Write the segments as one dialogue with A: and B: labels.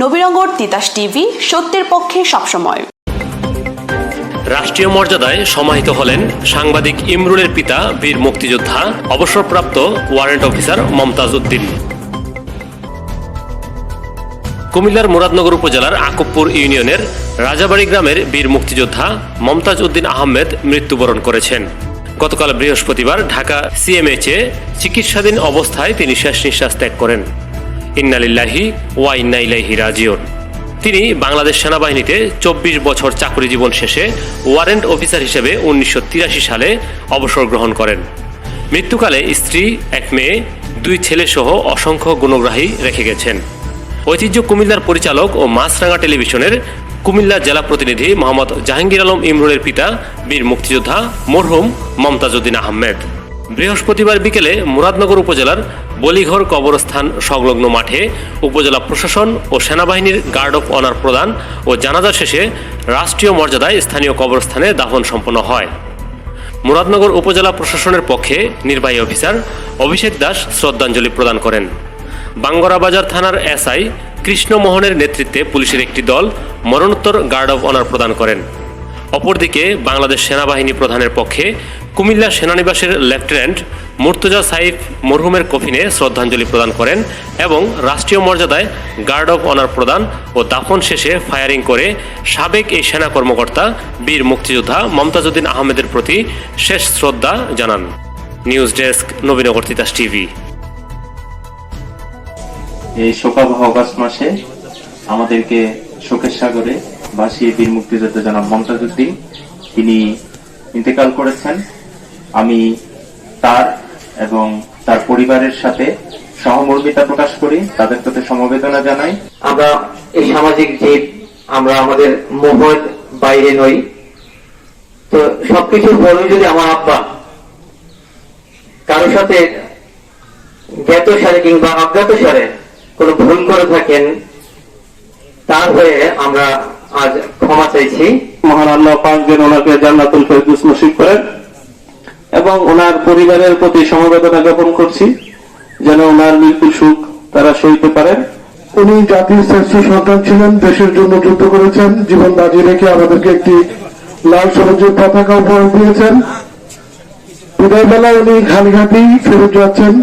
A: Nabinagar Titas TV, সত্যের পক্ষে সবসময়।
B: রাষ্ট্রীয় মর্যাদায় সমাহিত হলেন সাংবাদিক ইমরুলের পিতা, বীর মুক্তিযোদ্ধা, অবসরপ্রাপ্ত ওয়ারেন্ট অফিসার মমতাজ উদ্দিন। কুমিল্লার মুরাদনগর উপজেলার আকুবপুর ইউনিয়নের রাজাবাড়ি গ্রামের বীর মুক্তিযোদ্ধা মমতাজ উদ্দিন আহমেদ মৃত্যুবরণ করেছেন। গতকাল বৃহস্পতিবার ঢাকা সিএমএইচে চিকিৎসাধীন অবস্থায় তিনি শেষ নিঃশ্বাস ত্যাগ করেন। ইন্নালিল্লাহি ওয়া ইন্না ইলাইহি রাজিউন। তিনি বাংলাদেশ সেনাবাহিনীতে চব্বিশ বছর চাকরি জীবন শেষে ওয়ারেন্ট অফিসার হিসেবে উনিশশো সালে অবসর গ্রহণ করেন। মৃত্যুকালে স্ত্রী, এক মেয়ে, দুই ছেলে সহ অসংখ্য গুণগ্রাহী রেখে গেছেন। ঐতিহ্য কুমিল্লার পরিচালক ও মাছরাঙ্গা টেলিভিশনের কুমিল্লা জেলা প্রতিনিধি মোহাম্মদ জাহাঙ্গীর আলম ইমরুলের পিতা বীর মুক্তিযোদ্ধা মরহুম মমতাজউদ্দিন আহমেদ। বৃহস্পতিবার বিকেলে মুরাদনগর উপজেলার বলিঘর কবরস্থান সংলগ্ন মাঠে উপজেলা প্রশাসন ও সেনাবাহিনীর গার্ড অফ অনার প্রদান ও জানাজা শেষে রাষ্ট্রীয় মর্যাদায় স্থানীয় কবরস্থানে দাফন সম্পন্ন হয়। মুরাদনগর উপজেলা প্রশাসনের পক্ষে নির্বাহী অফিসার অভিষেক দাস শ্রদ্ধাঞ্জলি প্রদান করেন। বাঙ্গরাবাজার থানার এসআই কৃষ্ণমোহনের নেতৃত্বে পুলিশের একটি দল মরণোত্তর গার্ড অব অনার প্রদান করেন। অপরদিকে বাংলাদেশ সেনাবাহিনী প্রধানের পক্ষে কুমিল্লা সেনানিবাসের লেফটেন্যান্ট মুর্তজা সাইফ মরহুমের কফিনে শ্রদ্ধাঞ্জলি প্রদান করেন এবং রাষ্ট্রীয় মর্যাদায় গার্ড অব অনার প্রদান ও দাফন শেষে ফায়ারিং করে সাবেক এই সেনা কর্মকর্তা বীর মুক্তিযোদ্ধা মমতাজউদ্দিন আহমেদের প্রতি শেষ শ্রদ্ধা জানান। News desk, Nabinagar Titas TV.
C: এই শোকাবহ অগাস্ট মাসে আমাদেরকে শোকের সাগরে ভাসিয়ে বীর মুক্তিযোদ্ধা জনাব মমতাজউদ্দিন তিনি ইন্তেকাল করেছেন। আমি তার এবং তার পরিবারের সাথে সহমর্মিতা প্রকাশ করি তাদের প্রতি সমবেদনা জানাই।
D: আমরা এই সামাজিক জীব আমরা আমাদের মোহর বাইরে নই। তো সবকিছুর বলুন যদি আমার আব্বা কারোর সাথে জ্ঞাত সারে কিংবা অজ্ঞাত সারে কোনো ভুল করে থাকেন তার হয়ে আমরা আজ ক্ষমা চাইছি।
E: মহান আল্লাহ পাক যেন ওনাকে জান্নাতুল ফেরদৌস নসিব করেন। এবং ওনার পরিবারের প্রতি সমবেদনা জ্ঞাপন করছি, যেন ওনার মৃত্যু সুখ তারা সইতে পারেন।
F: উনি জাতির শ্রেষ্ঠ সন্তান ছিলেন, দেশের জন্য যুদ্ধ করেছেন, জীবন বাজি রেখে আমাদেরকে একটি লাল সবুজের পতাকা উপহার দিয়েছেন। বিদায় বেলায় উনি ঘাটঘাটি ফেরত যাচ্ছেন।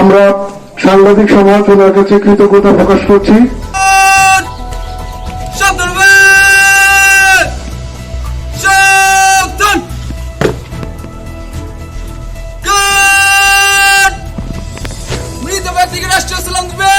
F: আমরা সাংবাদিক সমাজ ওনার কাছে কৃতজ্ঞতা প্রকাশ করছি।
G: রাষ্ট্রীয় সালাম দিবে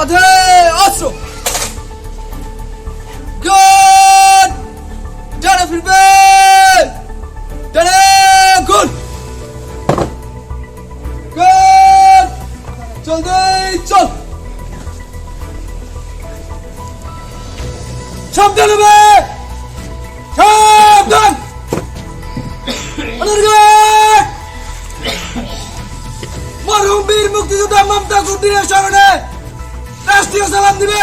G: কাঁধে অস্ত্র। গান ডানে ফিরবেন ডানে গুল Good! জলদি চল। সাবধান হবে সাবধান। মরহুম বীর মুক্তিযোদ্ধা মমতা কুদ্দিনের স্মরণে রাষ্ট্রীয় সালাম দিবে।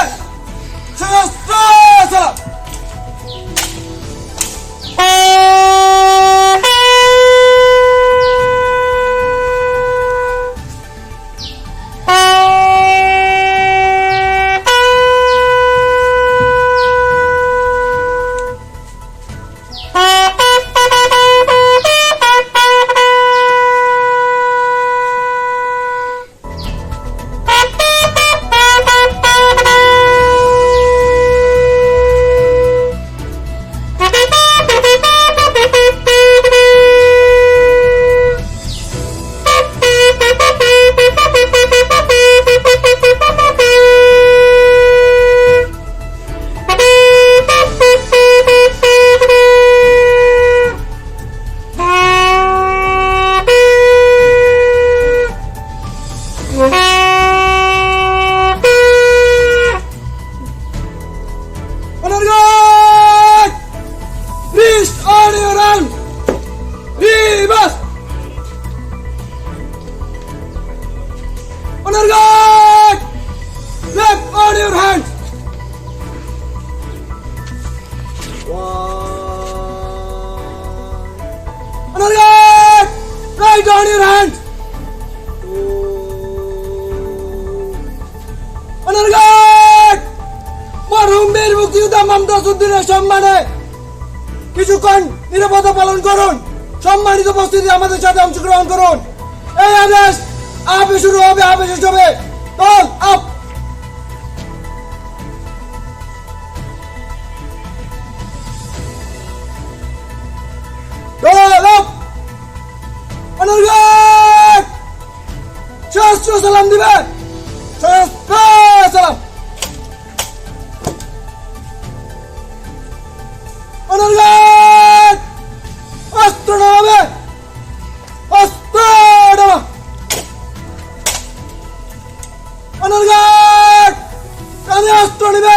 G: Lay down your hands. Honor God. মরহুম বীর মুক্তিযোদ্ধা মামদাসুদ্দিনের সম্মানে কিছুক্ষণ নিরাপত্তা পালন করুন সম্মানিত উপস্থিতি আমাদের সাথে অংশগ্রহণ করুন এই আদেশ আপিস শুরু হবে আপিস হিসেবে দল আপ অনর্গত অস্ত্র নামাবে। অস্ত্র নামা। নিবে।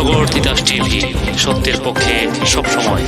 H: নবীনগর তিতাস টিভি সত্যের পক্ষে সবসময়।